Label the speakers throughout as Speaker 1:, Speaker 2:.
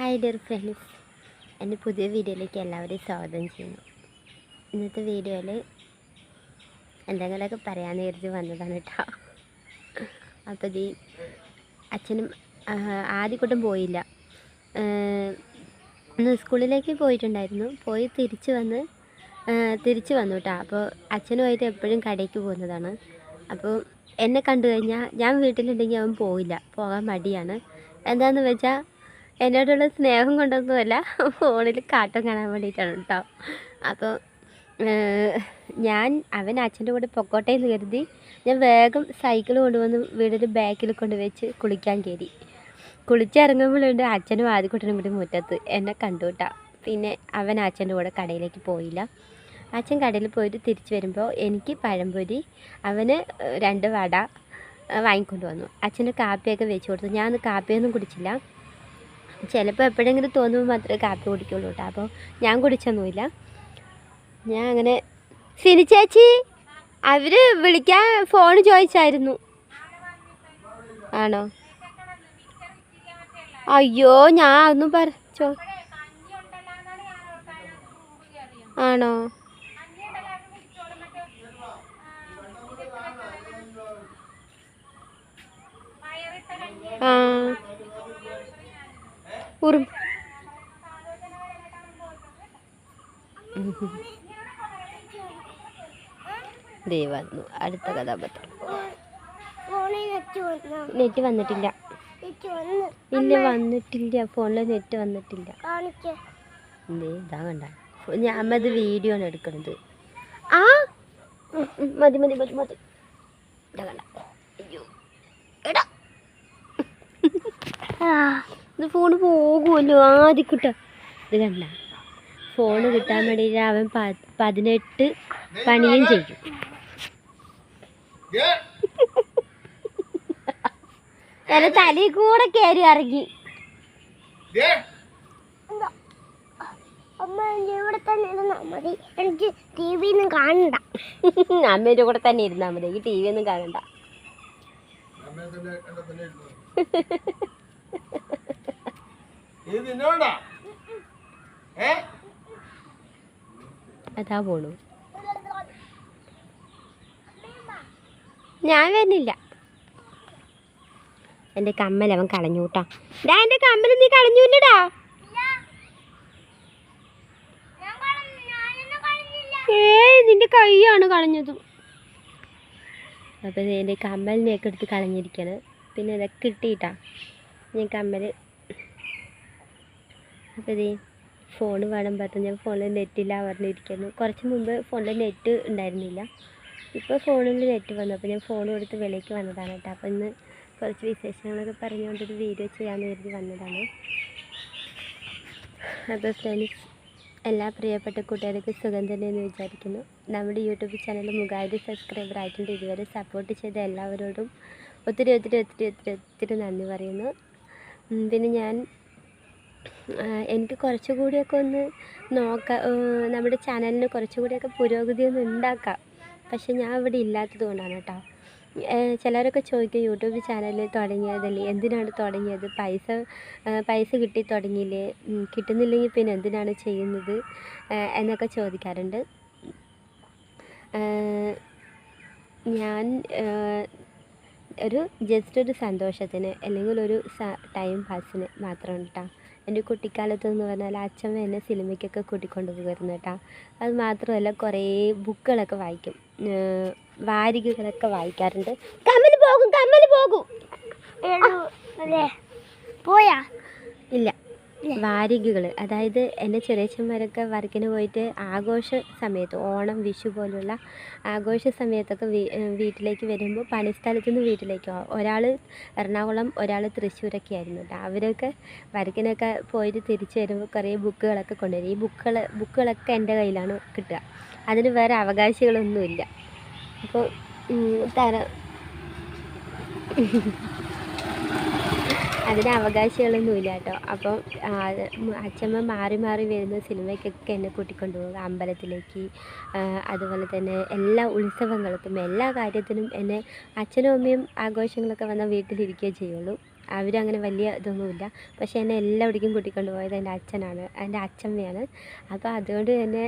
Speaker 1: Hi dear friends എന്റെ പുതിയ വീഡിയോയിലേക്ക് എല്ലാവരെയും സ്വാഗതം ചെയ്യുന്നു. ഇന്നത്തെ വീഡിയോയിൽ എന്തെങ്കിലുമൊക്കെ പറയാമെന്ന് കരുതി വന്നതാണ് കേട്ടോ. അപ്പോൾ ഈ അച്ഛനും ആദ്യക്കൂട്ടം പോയില്ല. ഒന്ന് സ്കൂളിലേക്ക് പോയിട്ടുണ്ടായിരുന്നു. പോയി തിരിച്ച് വന്ന് തിരിച്ച് വന്നു കേട്ടോ. അപ്പോൾ അച്ഛനുമായിട്ട് എപ്പോഴും കടയ്ക്ക് പോകുന്നതാണ്. അപ്പോൾ എന്നെ കണ്ടു കഴിഞ്ഞാൽ ഞാൻ വീട്ടിലുണ്ടെങ്കിൽ അവൻ പോവില്ല പോകാൻ മടിയാണ്. എന്താണെന്ന് വെച്ചാൽ എന്നോടുള്ള സ്നേഹം കൊണ്ടൊന്നുമല്ല ഫോണിൽ കാട്ടം കാണാൻ വേണ്ടിയിട്ടാണ് കേട്ടോ അപ്പോൾ ഞാൻ അവൻ അച്ഛന്റെ കൂടെ പൊക്കോട്ടെ എന്ന് കരുതി ഞാൻ വേഗം സൈക്കിൾ കൊണ്ടുവന്ന് വീടിന്റെ ബാക്കിൽ കൊണ്ടുവച്ച് കുളിക്കാൻ കയറി. കുളിച്ചിറങ്ങുമ്പോഴുണ്ട് അച്ഛനും ആദ്യക്കുട്ടനും കൂടി മുറ്റത്ത് എന്നെ കണ്ടു കേട്ടോ പിന്നെ അവൻ അച്ഛന്റെ കൂടെ കടയിലേക്ക് പോയില്ല. അച്ഛൻ കടയിൽ പോയിട്ട് തിരിച്ചു വരുമ്പോൾ എനിക്ക് പഴംപൊരി അവന് രണ്ട് വട വാങ്ങിക്കൊണ്ട് വന്നു. അച്ഛന് കാപ്പിയൊക്കെ വെച്ച് കൊടുത്തു. ഞാൻ കാപ്പിയൊന്നും കുടിച്ചില്ല. ചിലപ്പോൾ എപ്പോഴെങ്കിലും തോന്നുമ്പോൾ മാത്രമേ കാപ്പി കുടിക്കുള്ളൂ കേട്ടോ അപ്പോൾ ഞാൻ കുടിച്ചൊന്നുമില്ല. ഞാൻ അങ്ങനെ സിനി ചേച്ചി അവർ വിളിക്കാൻ ഫോൺ ചോദിച്ചായിരുന്നു. ആണോ? അയ്യോ ഞാൻ ഒന്നും പറ ആണോ? ദേ വന്നു അടുത്ത കഥാപാത്രം.
Speaker 2: നെറ്റ് വന്നോ?
Speaker 1: നെറ്റ് വന്നിട്ടില്ല. ഇല്ല വന്നിട്ടില്ല. ഫോണിൽ നെറ്റ് വന്നിട്ടില്ല. ദേ ഇതാ കണ്ട. ഞാൻ അമ്മ വീഡിയോ ആണ് എടുക്കണത്. ആ? മതി മതി മതി മതി. ഇതാ കണ്ട. അയ്യോ. എടാ. ആ. ഇത് ഫോണ് പോകുമല്ലോ. ആദ്യം കിട്ട ഇത് കണ്ട. ഫോണ് കിട്ടാൻ വേണ്ടിയിട്ട് അവൻ പതിനെട്ട് പണിയും ചെയ്യും. എന്റെ തലയിൽ കൂടെ കയറി ഇറങ്ങി.
Speaker 2: അമ്മ എനിക്ക് ഇവിടെ തന്നെ ഇരുന്നാ മതി. എനിക്ക് ടി ഒന്നും കാണണ്ട.
Speaker 1: അമ്മേന്റെ കൂടെ തന്നെ ഇരുന്നാൽ മതി. എനിക്ക് ടി വി ഒന്നും കാണണ്ട. അതാ പോണു. ഞാൻ വരുന്നില്ല. എന്റെ കമ്മൽ അവൻ കളഞ്ഞു കേട്ടോ ഡാ എന്റെ കമ്മൽ നീ കളഞ്ഞൂല്ലടാ. ഏയ് നിന്റെ കൈയാണ് കളഞ്ഞത്. അപ്പോൾ എന്റെ കമ്മലിനെയൊക്കെ എടുത്ത് കളഞ്ഞിരിക്കണ്. പിന്നെ ഇതൊക്കെ കിട്ടിയിട്ടാ ഞാൻ കമ്മൽ അപ്പോൾ ഇതേ ഫോൺ വേണം പറഞ്ഞു ഞാൻ ഫോണിൽ നെറ്റില്ല പറഞ്ഞിരിക്കുന്നു. കുറച്ച് മുമ്പ് ഫോണിൽ നെറ്റ് ഉണ്ടായിരുന്നില്ല. ഇപ്പോൾ ഫോണിൽ നെറ്റ് വന്നു. അപ്പോൾ ഞാൻ ഫോൺ കൊടുത്ത് വെളിക്ക് വന്നതാണ് കേട്ടോ. അപ്പോൾ ഇന്ന് കുറച്ച് വിശേഷങ്ങളൊക്കെ പറഞ്ഞുകൊണ്ടൊരു വീഡിയോ ചെയ്യാമെന്ന് കരുതി വന്നതാണ്. അപ്പോൾ ഫ്രണ്ട്സ് എല്ലാ പ്രിയപ്പെട്ട കൂട്ടുകാർക്കും സുഖം തന്നെയെന്ന് വിചാരിക്കുന്നു. നമ്മുടെ യൂട്യൂബ് ചാനൽ മുഖായിട്ട് സബ്സ്ക്രൈബർ ആയിട്ടുണ്ട്. ഇതുവരെ സപ്പോർട്ട് ചെയ്ത എല്ലാവരോടും ഒത്തിരി ഒത്തിരി ഒത്തിരി ഒത്തിരി ഒത്തിരി നന്ദി പറയുന്നു. പിന്നെ ഞാൻ എനിക്ക് കുറച്ചുകൂടിയൊക്കെ ഒന്ന് നോക്കാം നമ്മുടെ ചാനലിന് കുറച്ചുകൂടിയൊക്കെ പുരോഗതി ഒന്ന് ഉണ്ടാക്കാം. പക്ഷെ ഞാൻ ഇവിടെ ഇല്ലാത്തത് കൊണ്ടാണ് കേട്ടോ. ചിലരൊക്കെ ചോദിക്കും യൂട്യൂബ് ചാനൽ തുടങ്ങിയതല്ലേ? എന്തിനാണ് തുടങ്ങിയത്? പൈസ പൈസ കിട്ടി തുടങ്ങിയില്ലേ? കിട്ടുന്നില്ലെങ്കിൽ പിന്നെ എന്തിനാണ് ചെയ്യുന്നത്? എന്നൊക്കെ ചോദിക്കാറുണ്ട്. ഞാൻ ഒരു ജസ്റ്റ് ഒരു സന്തോഷത്തിന് അല്ലെങ്കിൽ ഒരു ടൈം പാസിന് മാത്രമാണ് കേട്ടോ. എന്റെ കുട്ടിക്കാലത്ത് എന്ന് പറഞ്ഞാൽ അച്ഛമ്മ എന്നെ സിനിമയ്ക്കൊക്കെ കൂട്ടിക്കൊണ്ട് പോകുമായിരുന്നു കേട്ടോ. അത് മാത്രമല്ല കുറേ ബുക്കുകളൊക്കെ വായിക്കും. വാരികകളൊക്കെ വായിക്കാറുണ്ട്. കമ്മൽ പോകും കമ്മൽ പോകും.
Speaker 2: പോയാ?
Speaker 1: ഇല്ല. വാരികകൾ അതായത് എന്റെ ചെറിയച്ഛന്മാരൊക്കെ വർക്കിന് പോയിട്ട് ആഘോഷ സമയത്ത് ഓണം വിഷു പോലുള്ള ആഘോഷ സമയത്തൊക്കെ വീട്ടിലേക്ക് വരുമ്പോൾ പണിസ്ഥലത്ത് നിന്ന് വീട്ടിലേക്ക് ഒരാൾ എറണാകുളം ഒരാൾ തൃശ്ശൂരൊക്കെ ആയിരുന്നു. കേട്ടോ അവരൊക്കെ വർക്കിനൊക്കെ പോയിട്ട് തിരിച്ച് വരുമ്പോൾ കുറേ ബുക്കുകളൊക്കെ കൊണ്ടുവരും. ഈ ബുക്കുകൾ ബുക്കുകളൊക്കെ എന്റെ കയ്യിലാണ് കിട്ടുക. അതിന് വേറെ അവകാശികളൊന്നുമില്ല. അപ്പോൾ തര അതിന് അവകാശികളൊന്നുമില്ല കേട്ടോ. അപ്പം അച്ഛമ്മ മാറി മാറി വരുന്ന സിനിമയ്ക്കൊക്കെ എന്നെ കൂട്ടിക്കൊണ്ടു പോകുക അമ്പലത്തിലേക്ക് അതുപോലെ തന്നെ എല്ലാ ഉത്സവങ്ങൾക്കും എല്ലാ കാര്യത്തിനും എന്നെ അച്ഛനും അമ്മയും ആഘോഷങ്ങളൊക്കെ വന്നാൽ വീട്ടിലിരിക്കുകയേ ചെയ്യുള്ളൂ. അവരങ്ങനെ വലിയ ഇതൊന്നുമില്ല. പക്ഷേ എന്നെ എല്ലാവിടേക്കും കൂട്ടിക്കൊണ്ട് പോയത് എന്റെ അച്ഛനാണ്. എന്റെ അച്ഛമ്മയാണ്. അപ്പോൾ അതുകൊണ്ട് തന്നെ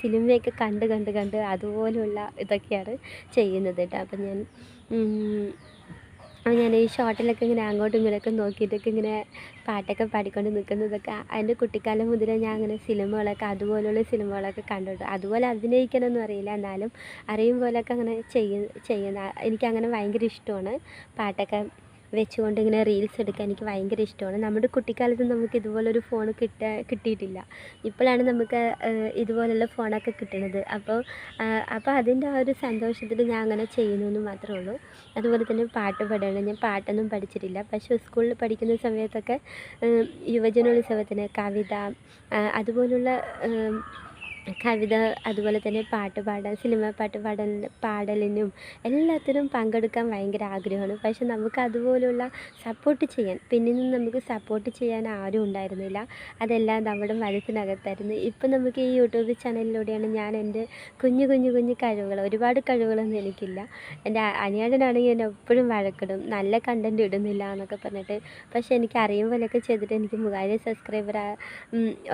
Speaker 1: സിനിമയൊക്കെ കണ്ട് കണ്ട് കണ്ട് അതുപോലുള്ള ഇതൊക്കെയാണ് ചെയ്യുന്നത് കേട്ടോ. അപ്പം ഞാൻ അപ്പോൾ ഞാൻ ഈ ഷോട്ടിലൊക്കെ ഇങ്ങനെ അങ്ങോട്ടും ഇങ്ങനെയൊക്കെ നോക്കിയിട്ടൊക്കെ ഇങ്ങനെ പാട്ടൊക്കെ പാടിക്കൊണ്ട് നിൽക്കുന്നതൊക്കെ അതിന്റെ കുട്ടിക്കാലം മുതലേ ഞാൻ അങ്ങനെ സിനിമകളൊക്കെ അതുപോലെയുള്ള സിനിമകളൊക്കെ കണ്ടിട്ട് അതുപോലെ അഭിനയിക്കണമെന്ന് അറിയില്ല. എന്നാലും അറിയും പോലെയൊക്കെ അങ്ങനെ ചെയ്യുന്ന ചെയ്യുന്ന എനിക്കങ്ങനെ ഭയങ്കര ഇഷ്ടമാണ് പാട്ടൊക്കെ. വെച്ചുകൊണ്ട് ഇങ്ങനെ റീൽസ് എടുക്കാൻ എനിക്ക് ഭയങ്കര ഇഷ്ടമാണ്. നമ്മുടെ കുട്ടിക്കാലത്ത് നമുക്ക് ഇതുപോലൊരു ഫോൺ കിട്ട കിട്ടിയിട്ടില്ല. ഇപ്പോഴാണ് നമുക്ക് ഇതുപോലുള്ള ഫോണൊക്കെ കിട്ടുന്നത് അപ്പോൾ അപ്പോൾ അതിന്റെ ആ ഒരു സന്തോഷത്തിൽ ഞാൻ അങ്ങനെ ചെയ്യുന്നു എന്ന് മാത്രമേ ഉള്ളൂ. അതുപോലെ തന്നെ പാട്ട് പാടുകയാണ്. ഞാൻ പാട്ടൊന്നും പഠിച്ചിട്ടില്ല. പക്ഷേ സ്കൂളിൽ പഠിക്കുന്ന സമയത്തൊക്കെ യുവജനോത്സവത്തിന് കവിത അതുപോലുള്ള കവിത അതുപോലെ തന്നെ പാട്ട് പാടാൻ സിനിമ പാട്ട് പാടാൻ പാടലിനും എല്ലാത്തിനും പങ്കെടുക്കാൻ ഭയങ്കര ആഗ്രഹമാണ്. പക്ഷെ നമുക്ക് അതുപോലുള്ള സപ്പോർട്ട് ചെയ്യാൻ പിന്നിൽ നിന്ന് നമുക്ക് സപ്പോർട്ട് ചെയ്യാൻ ആരും ഉണ്ടായിരുന്നില്ല. അതെല്ലാം നമ്മുടെ മനസ്സിനകത്തായിരുന്നു. ഇപ്പം നമുക്ക് ഈ യൂട്യൂബ് ചാനലിലൂടെയാണ് ഞാൻ എന്റെ കുഞ്ഞു കുഞ്ഞു കുഞ്ഞു കഴിവുകൾ ഒരുപാട് കഴിവുകളൊന്നും എനിക്കില്ല. എന്റെ അനിയാടനാണെങ്കിൽ എന്നെ എപ്പോഴും വഴക്കിടും. നല്ല കണ്ടന്റ് ഇടുന്നില്ല എന്നൊക്കെ പറഞ്ഞിട്ട്. പക്ഷേ എനിക്ക് അറിയുമ്പോലൊക്കെ ചെയ്തിട്ട് എനിക്ക് മൂവായിരം സബ്സ്ക്രൈബർ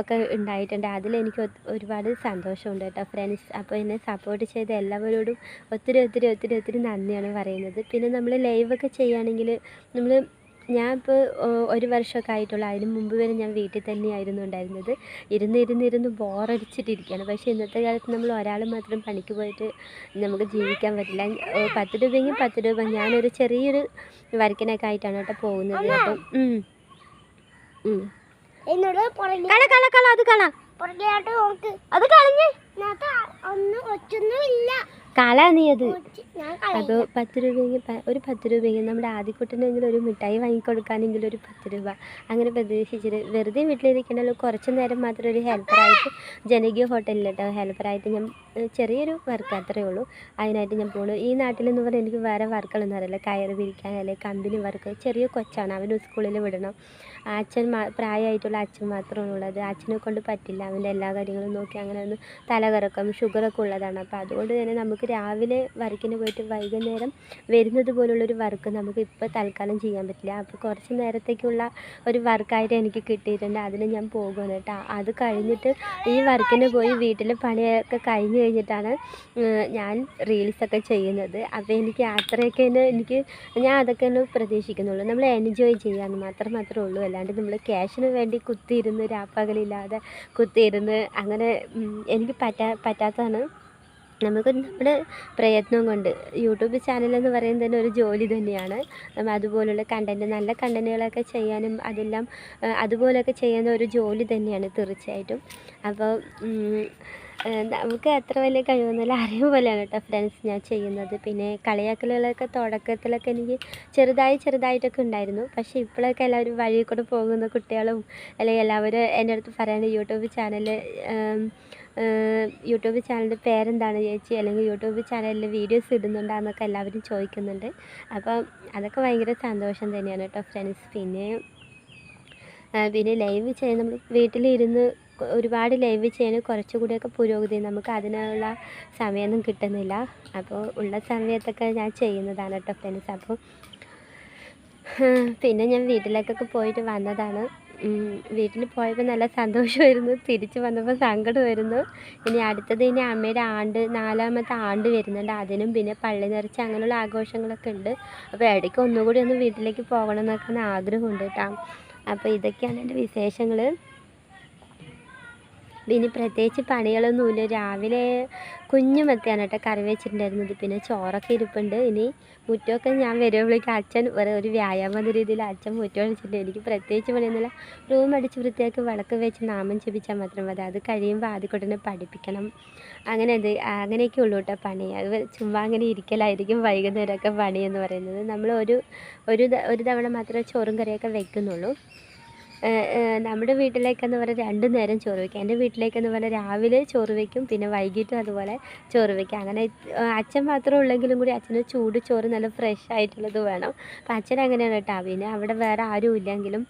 Speaker 1: ഒക്കെ ഉണ്ടായിട്ടുണ്ട്. അതിലെനിക്ക് ഒരുപാട് സന്തോഷമുണ്ട് കേട്ടോ ഫ്രണ്ട്സ് അപ്പോൾ എന്നെ സപ്പോർട്ട് ചെയ്ത എല്ലാവരോടും ഒത്തിരി ഒത്തിരി ഒത്തിരി ഒത്തിരി നന്ദിയാണ് പറയുന്നത്. പിന്നെ നമ്മൾ ലൈവൊക്കെ ചെയ്യുകയാണെങ്കിൽ നമ്മൾ ഞാൻ ഇപ്പോൾ ഒരു വർഷമൊക്കെ ആയിട്ടുള്ളൂ. അതിന് മുമ്പ് വരെ ഞാൻ വീട്ടിൽ തന്നെയായിരുന്നു ഉണ്ടായിരുന്നത്. ഇരുന്ന് ഇരുന്ന് ഇരുന്ന് ബോറടിച്ചിട്ടിരിക്കുകയാണ് പക്ഷേ ഇന്നത്തെ കാലത്ത് നമ്മൾ ഒരാൾ മാത്രം പണിക്ക് പോയിട്ട് നമുക്ക് ജീവിക്കാൻ പറ്റില്ല. പത്ത് രൂപയെങ്കിൽ പത്ത് രൂപ. ഞാനൊരു ചെറിയൊരു വർക്കിനൊക്കെ ആയിട്ടാണ് കേട്ടോ പോകുന്നത്. അപ്പം കള കള കള അത് കള. അത് കളഞ്ഞ്.
Speaker 2: ഒന്നും ഒറ്റൊന്നും ഇല്ല.
Speaker 1: കള നീ അത്. അപ്പോൾ പത്ത് രൂപയെങ്കിൽ ഒരു പത്ത് രൂപയെങ്കിൽ നമ്മുടെ ആദ്യക്കുട്ടനെങ്കിലും ഒരു മിഠായി വാങ്ങിക്കൊടുക്കാനെങ്കിലും ഒരു പത്ത് രൂപ അങ്ങനെ പ്രതീക്ഷിച്ചിട്ട് വെറുതെ വീട്ടിലിരിക്കണല്ലോ. കുറച്ച് നേരം മാത്രം ഒരു ഹെൽപ്പറായിട്ട് ജനകീയ ഹോട്ടലിൽ കേട്ടോ ഹെൽപ്പറായിട്ട് ഞാൻ ചെറിയൊരു വർക്ക് അത്രയേ ഉള്ളൂ. അതിനായിട്ട് ഞാൻ പോണു. ഈ നാട്ടിലെന്ന് പറഞ്ഞാൽ എനിക്ക് വേറെ വർക്കുകളൊന്നും അറിയില്ല. കയറ് പിരിക്കാൻ അല്ലെങ്കിൽ കമ്പനി വർക്ക് ചെറിയ കൊച്ചാണ്. അവന് സ്കൂളിൽ വിടണം. അച്ഛൻ പ്രായമായിട്ടുള്ള അച്ഛൻ മാത്രമാണ് ഉള്ളത് അച്ഛനെ കൊണ്ട് പറ്റില്ല. അവന്റെ എല്ലാ കാര്യങ്ങളും നോക്കി അങ്ങനെ ഒന്ന് തലകറക്കം. ഷുഗറൊക്കെ ഉള്ളതാണ്. അപ്പോൾ അതുകൊണ്ട് തന്നെ നമുക്ക് രാവിലെ വർക്കിന് പോയിട്ട് വൈകുന്നേരം വരുന്നത് പോലുള്ളൊരു വർക്ക് നമുക്ക് ഇപ്പോൾ തൽക്കാലം ചെയ്യാൻ പറ്റില്ല. അപ്പോൾ കുറച്ച് നേരത്തേക്കുള്ള ഒരു വർക്കായിട്ട് എനിക്ക് കിട്ടിയിട്ടുണ്ട്. അതിന് ഞാൻ പോകുന്നു കേട്ടോ. അത് കഴിഞ്ഞിട്ട് ഈ വർക്കിന് പോയി വീട്ടിൽ പണിയൊക്കെ കഴിഞ്ഞ് കഴിഞ്ഞിട്ടാണ് ഞാൻ റീൽസൊക്കെ ചെയ്യുന്നത്. അപ്പോൾ എനിക്ക് അത്രയൊക്കെ തന്നെ എനിക്ക് ഞാൻ അതൊക്കെ ഒന്ന് പ്രതീക്ഷിക്കുന്നുള്ളൂ. നമ്മൾ എൻജോയ് ചെയ്യാമെന്ന് മാത്രം മാത്രമേ ഉള്ളൂ. അല്ലാണ്ട് നമ്മൾ ക്യാഷിന് വേണ്ടി കുത്തിയിരുന്ന് രാപ്പകലില്ലാതെ കുത്തിയിരുന്ന് അങ്ങനെ എനിക്ക് പറ്റാ പറ്റാത്തതാണ് നമുക്ക് നമ്മുടെ പ്രയത്നം കൊണ്ട് യൂട്യൂബ് ചാനൽ എന്ന് പറയുന്നത് തന്നെ ഒരു ജോലി തന്നെയാണ്. നമ്മൾ അതുപോലുള്ള കണ്ടന്റ് നല്ല കണ്ടന്റുകളൊക്കെ ചെയ്യാനും അതെല്ലാം അതുപോലെയൊക്കെ ചെയ്യുന്ന ഒരു ജോലി തന്നെയാണ് തീർച്ചയായിട്ടും. അപ്പോൾ നമുക്ക് അത്ര വലിയ കഴിവൊന്നുമില്ല അറിവ് പോലെയാണ് കേട്ടോ ഫ്രണ്ട്സ് ഞാൻ ചെയ്യുന്നത്. പിന്നെ കളിയാക്കലുകളൊക്കെ തുടക്കത്തിലൊക്കെ എനിക്ക് ചെറുതായി ചെറുതായിട്ടൊക്കെ ഉണ്ടായിരുന്നു. പക്ഷേ ഇപ്പോഴൊക്കെ എല്ലാവരും വഴിയിൽ കൂടെ പോകുന്ന കുട്ടികളും അല്ലെങ്കിൽ എല്ലാവരും എന്റെ അടുത്ത് പറയുന്നത് യൂട്യൂബ് ചാനൽ യൂട്യൂബ് ചാനലിന്റെ പേരെന്താണ് ചേച്ചി? അല്ലെങ്കിൽ യൂട്യൂബ് ചാനലിൽ വീഡിയോസ് ഇടുന്നുണ്ടാന്നൊക്കെ എല്ലാവരും ചോദിക്കുന്നുണ്ട്. അപ്പം അതൊക്കെ ഭയങ്കര സന്തോഷം തന്നെയാണ് കേട്ടോ ഫ്രണ്ട്സ്. പിന്നെ പിന്നെ ലൈവ് ചെയ്യാൻ നമ്മൾ വീട്ടിലിരുന്ന് ഒരുപാട് ലൈവ് ചെയ്യാൻ കുറച്ചുകൂടിയൊക്കെ പുരോഗതി നമുക്ക് അതിനുള്ള സമയമൊന്നും കിട്ടുന്നില്ല. അപ്പോൾ ഉള്ള സമയത്തൊക്കെ ഞാൻ ചെയ്യുന്നതാണ് കേട്ടോ ഫ്രണ്ട്സ്. അപ്പോൾ പിന്നെ ഞാൻ വീട്ടിലേക്കൊക്കെ പോയിട്ട് വന്നതാണ്. വീട്ടിൽ പോയപ്പോൾ നല്ല സന്തോഷമായിരുന്നു. തിരിച്ചു വന്നപ്പോൾ സങ്കടമായിരുന്നു. ഇനി അടുത്തത് ഇനി അമ്മയുടെ ആണ്ട് നാലാമത്തെ ആണ്ട് വരുന്നുണ്ട്. അതിനും പിന്നെ പള്ളി നിറച്ച് അങ്ങനെയുള്ള ആഘോഷങ്ങളൊക്കെ ഉണ്ട്. അപ്പോൾ ഇടയ്ക്ക് ഒന്നുകൂടി ഒന്ന് വീട്ടിലേക്ക് പോകണം എന്നൊക്കെ ആഗ്രഹമുണ്ട് കേട്ടോ. അപ്പോൾ ഇതൊക്കെയാണ് എന്റെ വിശേഷങ്ങൾ പിന്നെ പ്രത്യേകിച്ച് പണികളൊന്നുമില്ല. രാവിലെ കുഞ്ഞു മത്തിയാണ് കേട്ടോ കറി വെച്ചിട്ടുണ്ടായിരുന്നത്. പിന്നെ ചോറൊക്കെ ഇരിപ്പുണ്ട്. ഇനി മുറ്റമൊക്കെ ഞാൻ വരുമ്പോഴേക്കും അച്ഛൻ വേറെ ഒരു വ്യായാമ രീതിയിൽ അച്ഛൻ മുറ്റം അടിച്ചിട്ടുണ്ട് എനിക്ക് പ്രത്യേകിച്ച് പണിയൊന്നുമില്ല. റൂം അടിച്ച് വൃത്തിയാക്കി വിളക്ക് വെച്ച് നാമം ജപിച്ചാൽ മാത്രം മതി. അത് കഴിയുമ്പോൾ ആദ്യക്കുട്ടനെ പഠിപ്പിക്കണം. അങ്ങനെ അത് അങ്ങനെയൊക്കെ ഉള്ളൂ കേട്ടോ പണി. അത് ചുമ്മാ അങ്ങനെ ഇരിക്കലായിരിക്കും വൈകുന്നേരമൊക്കെ പണി എന്ന് പറയുന്നത്. നമ്മൾ ഒരു ഒരു ഒരു തവണ മാത്രമേ ചോറും കറിയൊക്കെ വെക്കുന്നുള്ളൂ. നമ്മുടെ വീട്ടിലേക്കെന്ന് പറഞ്ഞാൽ രണ്ട് നേരം ചോറ് വയ്ക്കും എന്റെ വീട്ടിലേക്കെന്ന് പറഞ്ഞാൽ രാവിലെ ചോറ് വയ്ക്കും പിന്നെ വൈകിട്ടും അതുപോലെ ചോറ് വയ്ക്കും അങ്ങനെ അച്ഛൻ മാത്രം ഉള്ളെങ്കിലും കൂടി അച്ഛന് ചൂട് ചോറ് നല്ല ഫ്രഷ് ആയിട്ടുള്ളത് വേണം. അപ്പം അച്ഛൻ അങ്ങനെയാണ് കേട്ടോ. പിന്നെ അവിടെ വേറെ ആരും ഇല്ലെങ്കിലും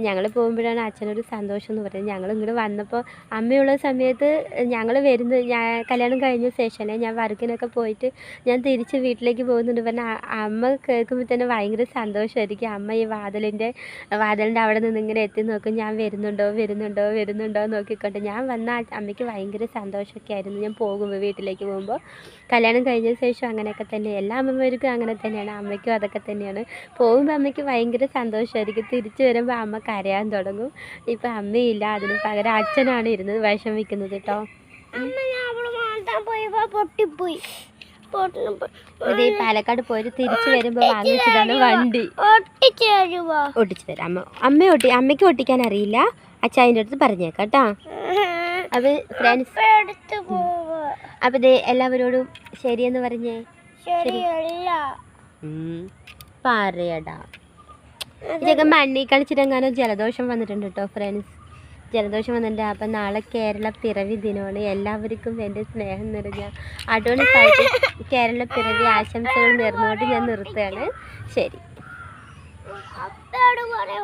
Speaker 1: ഞങ്ങൾ പോകുമ്പോഴാണ് അച്ഛനൊരു സന്തോഷം എന്ന് പറയുന്നത്. ഞങ്ങൾ ഇങ്ങോട്ട് വന്നപ്പോൾ അമ്മയുള്ള സമയത്ത് ഞങ്ങൾ വരുന്ന ഞാൻ കല്യാണം കഴിഞ്ഞ ശേഷമല്ലേ ഞാൻ വർക്കിനൊക്കെ പോയിട്ട് ഞാൻ തിരിച്ച് വീട്ടിലേക്ക് പോകുന്നുണ്ട് പറഞ്ഞാൽ അമ്മ കേൾക്കുമ്പോൾ തന്നെ ഭയങ്കര സന്തോഷമായിരിക്കും അമ്മ ഈ വാതിലിന്റെ വാതിലിന്റെ അവിടെ നിന്ന് ഇങ്ങനെ എത്തി നോക്കും ഞാൻ വരുന്നുണ്ടോ വരുന്നുണ്ടോ വരുന്നുണ്ടോ നോക്കിക്കൊണ്ട്. ഞാൻ വന്ന അമ്മയ്ക്ക് ഭയങ്കര സന്തോഷമൊക്കെ ആയിരുന്നു ഞാൻ പോകുമ്പോൾ വീട്ടിലേക്ക് പോകുമ്പോൾ കല്യാണം കഴിഞ്ഞ ശേഷം അങ്ങനെയൊക്കെ തന്നെ. എല്ലാ അമ്മമാർക്കും അങ്ങനെ തന്നെയാണ്. അമ്മയ്ക്കും അതൊക്കെ തന്നെയാണ്. പോകുമ്പോൾ അമ്മയ്ക്ക് ഭയങ്കര സന്തോഷമായിരിക്കും. തിരിച്ചു വരുമ്പോൾ അമ്മ കരയാൻ തുടങ്ങും. ഇപ്പം അമ്മയില്ല. അതിന് പകരം അച്ഛനാണ് ഇരുന്നത് വിഷമിക്കുന്നത് കേട്ടോ
Speaker 2: പൊട്ടിപ്പോയി. പൊട്ടിപ്പോ
Speaker 1: ഇത് ഈ പാലക്കാട് പോയിട്ട് തിരിച്ചു വരുമ്പോ വാങ്ങിച്ചതാണ് വണ്ടി.
Speaker 2: ഒട്ടിച്ചു
Speaker 1: തരാം. അമ്മ അമ്മ ഒട്ടി അമ്മയ്ക്ക് ഒട്ടിക്കാൻ അറിയില്ല. അച്ഛന്റെ അടുത്ത് പറഞ്ഞേക്കാം കേട്ടോ. അപ്പോൾ ഫ്രണ്ട്സ് അപ്പൊ ഇത് എല്ലാവരോടും ശരിയെന്ന് പറഞ്ഞേ. പറയടാ. ഇതൊക്കെ മണ്ണി കളിച്ചിട്ടെങ്ങാനും ജലദോഷം വന്നിട്ടുണ്ട് കേട്ടോ ഫ്രണ്ട്സ് ജലദോഷം വന്നിട്ടുണ്ട്. അപ്പം നാളെ കേരള പിറവി ദിനമാണ്. എല്ലാവർക്കും എന്റെ സ്നേഹം നിറഞ്ഞ അഡോണിസായിട്ട് കേരള പിറവി ആശംസകൾ നേർന്നുകൊണ്ട് ഞാൻ നിർത്തുകയാണ്. ശരി.